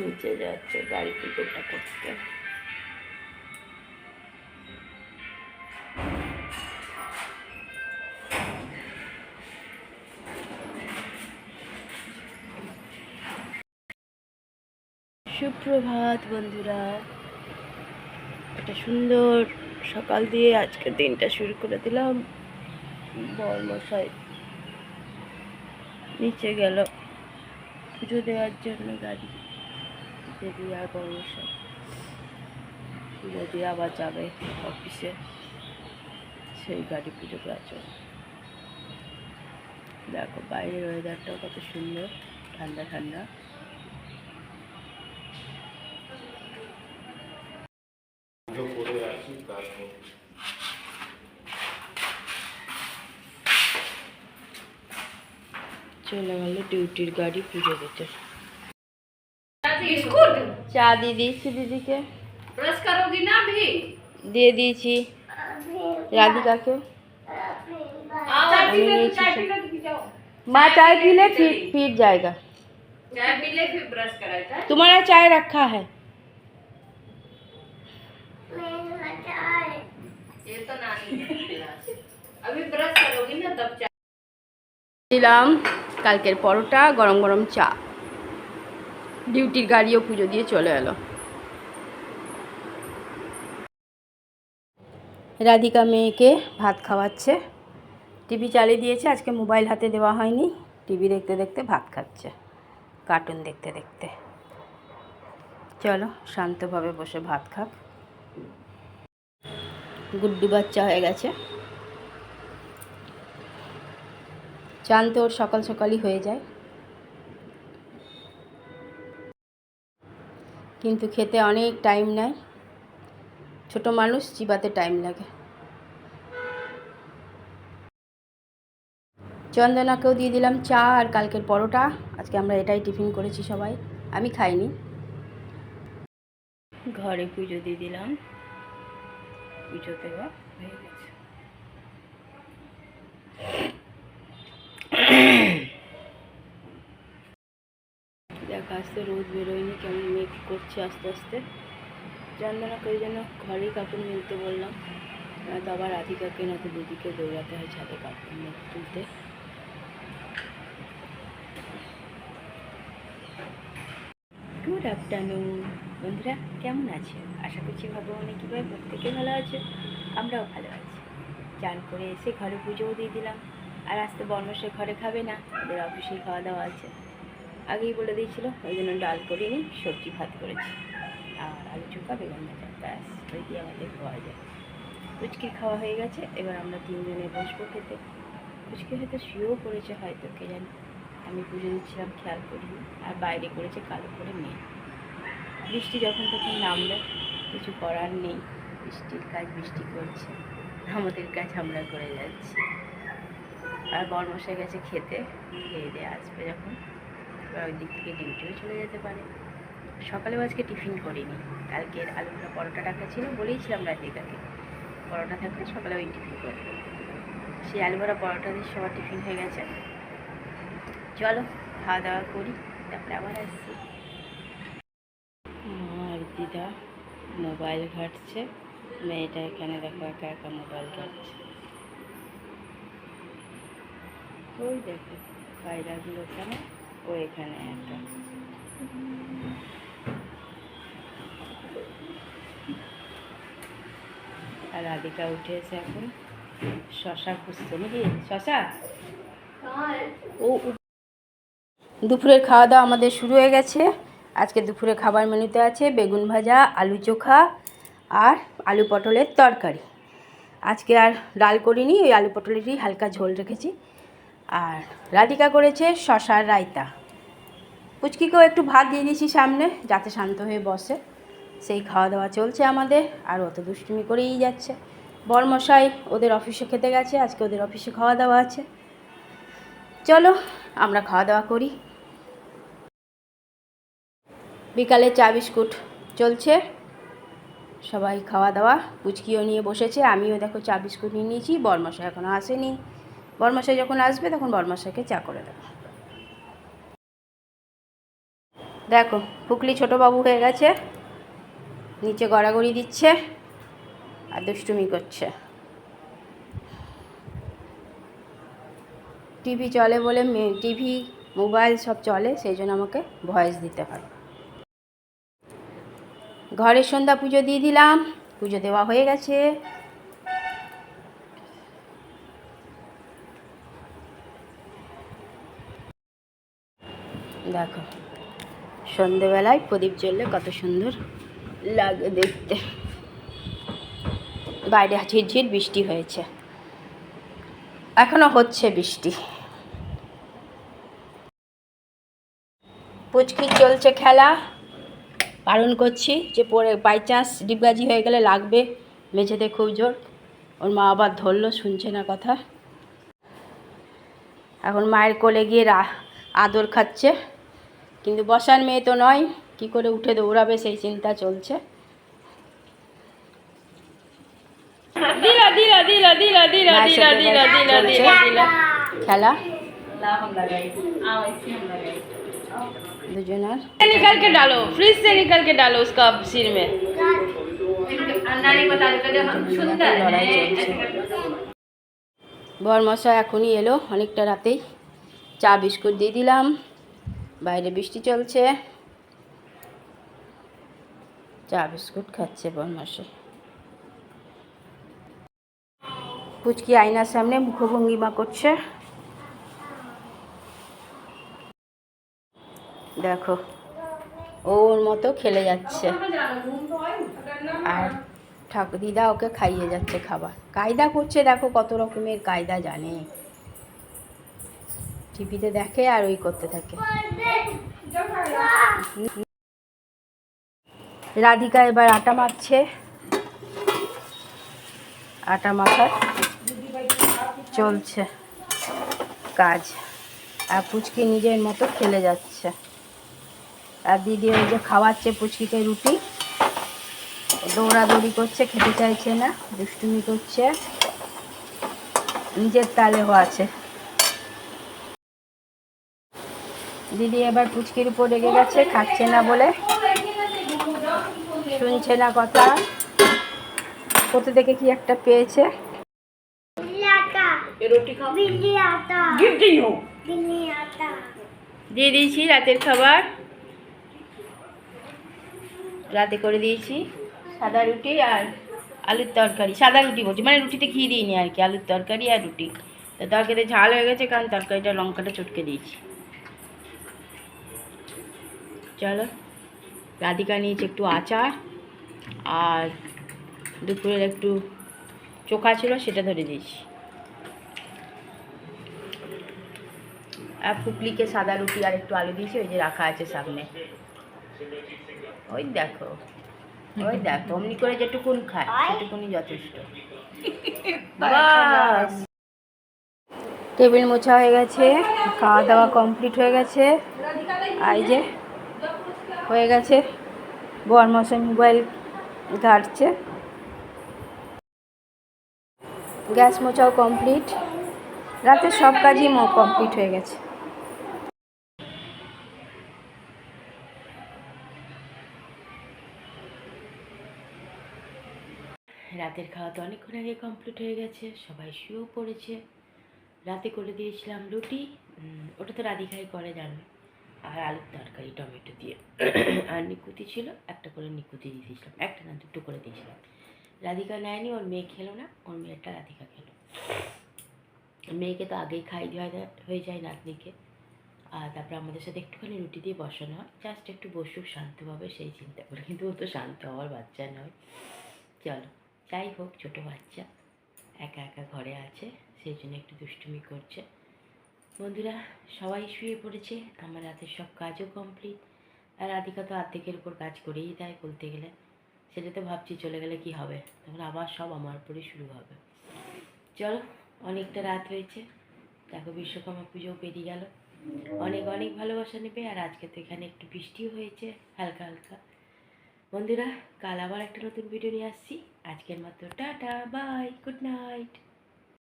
নিচে যাচ্ছে, গাড়ি পুজোটা করতে সুপ্রভাত বন্ধুরা, একটা সুন্দর সকাল দিয়ে আজকে দিনটা শুরু করে দিলাম। বর্মশাই নিচে গেল, পুজো দেওয়ার জন্য গাড়ি। দেবী আর পুজো দিয়ে আবার যাবে অফিসে, সেই গাড়ি পুজো জন্য। দেখো, বাইরের ওয়েদারটাও কত সুন্দর, ঠান্ডা ঠান্ডা। চলে গেল ডিউটির গাড়ি পুজো দিতে बिस्कुट চা দিয়ে দিয়েছি দিদিকে ब्रश करोगी ना अभी দিয়ে দিয়েছি রাধিকাকে चाय पी लो, चाय चाय पी लो तो जाओ माँ चाय पी ले फिर फिर जाएगा चाय पी ले फिर ब्रश कराए था तुम्हारा चाय रखा है ये तो नानी है गिलास। अभी ब्रश करोगी ना तब चाय দিলাম কালকের পরোটা গরম গরম চা ডিউটির গাড়িও পুজো দিয়ে চলে এলো। রাধিকা মেয়েকে ভাত খাওয়াচ্ছে। টিভি চালিয়ে দিয়েছে, আজকে মোবাইল হাতে দেওয়া হয়নি। টিভি দেখতে দেখতে ভাত খাচ্ছে, কার্টুন দেখতে দেখতে। চলো, শান্তভাবে বসে ভাত খাক। গুড্ডু বাচ্চা হয়ে গেছে। চান তো ওর সকাল সকালই হয়ে যায়। কিন্তু খেতে অনেক টাইম নেয়। ছোট মানুষ চিবাতে টাইম লাগে। চন্দনাকেও দিয়ে দিলাম চা আর কালকের পরোটা। আজকে আমরা এটাই টিফিন করেছি সবাই। আমি খাইনি। ঘরে পুজো দিয়ে দিলাম। পুজো দেওয়া হয়ে গেছে দেখ আস্তে রোদ বেরোয়নি, কেমন মেঘ করছে আস্তে আস্তে। চন্দনাকে ওই জন্য ঘরেই কাপড় মিলতে বললাম। নয়তো আবার রাধিকাকে, নয়তো দিদিকে দৌড়াতে হয় ছাদে কাপড় তুলতে। গুড আফটারনুন বন্ধুরা, কেমন আছে? আশা করছি ভগবানের কীভাবে প্রত্যেকে ভালো আছে, আমরাও ভালো আছি। চান করে এসে ঘরে পুজোও দিয়ে দিলাম। আর আসতে বর্মসে ঘরে খাবে না, ওদের অফিসেই খাওয়া দাওয়া আছে। আগেই বলে দিয়েছিল, ওই জন্য ডাল করিনি, সবজি ভাত করেছি। আর আলু চোখা, বেগুন ভাজা, ব্যাস, ওই দিয়ে আমাদের খাওয়া যায়। কুচকির খাওয়া হয়ে গেছে, এবার আমরা তিনজনে বসবো খেতে। কুচকি হয়তো শুয়েও করেছে হয়তো, কে জানি? আমি পুজো দিচ্ছিলাম, খেয়াল করিনি। আর বাইরে করেছে কালো করে মেয়ে। বৃষ্টি যখন তখন নামবে, কিছু করার নেই। বৃষ্টির কাজ বৃষ্টি করছে, আমাদের কাজ আমরা করে যাচ্ছি। আর বর্মশাই গেছে খেতে, খেয়ে দিয়ে আসবে যখন। এবার ওই দিক থেকে ডিউটিও চলে যেতে পারে। সকালেও আজকে টিফিন করিনি। কালকের আলু ভরা পরোটা রাখা ছিল বলেইছিলাম রাধিকাকে পরোটা থাকলে সকালে ওই টিফিন করবে সেই আলু ভরা পরোটা দিয়ে সবার টিফিন হয়ে গেছে। চলো, খাওয়া দাওয়া করি, তারপরে আবার আসছি। আর দিদা মোবাইল ঘাটছে, মেয়েটা এখানে দেখো একা একা মোবাইল ঘাটছে। ওই দেখো পায়রাগুলো এখানে ও এখানে একা আর রাধিকা উঠে এসে এখন। শশা খুঁজছে নাকি? শশা? ও দুপুরের খাওয়া দাওয়া আমাদের শুরু হয়ে গেছে। আজকে দুপুরে খাবার মেনুতে আছে বেগুন ভাজা, আলু চোখা আর আলু পটলের তরকারি। আজকে আর ডাল করিনি, ওই আলু পটলেরই হালকা ঝোল রেখেছি। আর রাধিকা করেছে শশার রায়তা। পুচকিকেও একটু ভাত দিয়ে দিয়েছি সামনে, যাতে শান্ত হয়ে বসে। সেই খাওয়া দাওয়া চলছে আমাদের, আর অত দুষ্টুমি করেই যাচ্ছে। বরমশাই ওদের অফিসে খেতে গেছে, আজকে ওদের অফিসে খাওয়া দাওয়া আছে। চলো, আমরা খাওয়া দাওয়া করি। বিকালে চা বিস্কুট চলছে। সবাই খাওয়া দাওয়া পুচকিও নিয়ে বসেছে, আমিও দেখো চা বিস্কুট নিয়ে নিয়েছি, বরমশাই এখনও আসেনি। বরমশাই যখন আসবে, তখন বরমশাইকে চা করে দেবো। দেখো ফুকলি ছোট বাবু হয়ে গেছে, নিচে গড়াগড়ি দিচ্ছে আর দুষ্টুমি করছে। টিভি চলে বলে টিভি, মোবাইল সব চলে, সেই জন্য আমাকে ভয়েস দিতে হয়। ঘরের সন্ধ্যা পুজো দিয়ে দিলাম, পুজো দেওয়া হয়ে গেছে। দেখো। সন্ধেবেলায় প্রদীপ জ্বললে কত সুন্দর লাগে দেখতে। বাইরে ঝিরঝির বৃষ্টি হয়েছে। এখনও হচ্ছে বৃষ্টি। পুচকি চলছে খেলা। বারণ করছি যে পরে বাই চান্স ডিপগাজি হয়ে গেলে লাগবে। মেঝেতে খুব জোর। ওর মা আবার ধরলো, শুনছে না কথা। এখন মায়ের কোলে গিয়ে আদর খাচ্ছে। কিন্তু বসার মেয়ে তো নয় কি করে উঠে দৌড়াবে সেই চিন্তা চলছে। খেলা? দুজনের। এখনই এলো অনেকটা রাতেই। চা বিস্কুট দিয়ে দিলাম। বাইরে বৃষ্টি চলছে। চা বিস্কুট খাচ্ছে বরমশাই পুচকি আয়নার সামনে মুখভঙ্গিমা করছে। দেখো, ওর মতো খেলে যাচ্ছে। আর ঠাকুর, দিদা ওকে খাইয়ে যাচ্ছে খাবার। কায়দা করছে, দেখো কত রকমের কায়দা জানে। টিভিতে দেখে আর ওই করতে থাকে। রাধিকা এবার আটা মাখছে। আটা মাখার চলছে কাজ। আর পুচকি নিজের মতো খেলে যাচ্ছে। আর দিদি ওই যে খাওয়াচ্ছে পুচকিকে রুটি। দৌড়াদৌড়ি করছে, খেতে চাইছে না, দুষ্টুমি করছে। নিজের তালেও আছে। দিদি এবার পুচকির উপর রেগে গেছে খাচ্ছে না বলে। শুনছে না কথা। কোথা থেকে কি একটা পেয়েছে? দিয়ে দিয়েছি রাতের খাবার। রাতে করে দিয়েছি। সাদা রুটি আর আলুর তরকারি। সাদা রুটি বলছি। মানে রুটিতে ঘি দিইনি আর কি আলুর তরকারি আর রুটি। তো তরকারিতে ঝাল হয়ে গেছে কারণ তরকারিটা লঙ্কাটা চটকে দিয়েছি। চলো। রাধিকা নিয়েছে একটু আচার আর দুপুরের একটু চোখা ছিল সেটা ধরে দিয়েছি। আর পুকলিকে সাদা রুটি আর একটু আলু দিয়েছি, ওই যে রাখা আছে সামনে। ওই দেখো ওই দেখো, অমনি করে যেটুকুন খায় সেটুকুনি যথেষ্ট। টেবিল মোছা হয়ে গেছে, খাওয়া দাওয়া কমপ্লিট হয়ে গেছে। এই যে হয়ে গেছে। বরমশাই মোবাইল ঘাটছে। গ্যাস মোচাও কমপ্লিট। রাতে সব কাজই কমপ্লিট হয়ে গেছে। রাতের খাওয়া তো অনেকক্ষণ আগে কমপ্লিট হয়ে গেছে, সবাই শুয়েও পড়েছে। রাতে করে দিয়েছিলাম রুটি ওটা তো রাধিকাই করে জানবে। আর আলুর তরকারি, টমেটো দিয়ে। আর নিকুতি ছিল, একটা করে নিকুতি দিয়ে দিয়েছিলাম। একটা না, দুটো করে দিয়েছিলাম। রাধিকা নেয়নি, ওর মেয়ে খেলো না, ওর মেয়েটা রাধিকা খেলো। মেয়েকে তো আগেই খাই দেওয়া হয়ে যায় নাতনিকে। আর তারপর আমাদের সাথে একটুখানি রুটি দিয়ে বসানো হয়। জাস্ট একটু বসুক শান্তভাবে সেই চিন্তা করে। কিন্তু ও তো শান্ত হওয়ার বাচ্চা নয়। চলো, যাই হোক, ছোটো বাচ্চা। একা একা ঘরে আছে, সেই জন্য একটু দুষ্টুমি করছে। বন্ধুরা, সবাই শুয়ে পড়েছে। আমার রাতের সব কাজও কমপ্লিট আর রাধিকা তো আর্ধেকের উপর কাজ করেই দেয় বলতে গেলে। সেটা তো ভাবছি চলে গেলে কি হবে? তখন আবার সব আমার উপরেই শুরু হবে। চলো, অনেকটা রাত হয়েছে। দেখো, বিশ্বকর্মা পুজোও পেরিয়ে গেল। অনেক অনেক ভালোবাসা নেবে। আর আজকে তো এখানে একটু বৃষ্টিও হয়েছে, হালকা হালকা। বন্ধুরা, কাল আবার একটা নতুন ভিডিও নিয়ে আসছি। আজকের মতো টাটা বাই গুড নাইট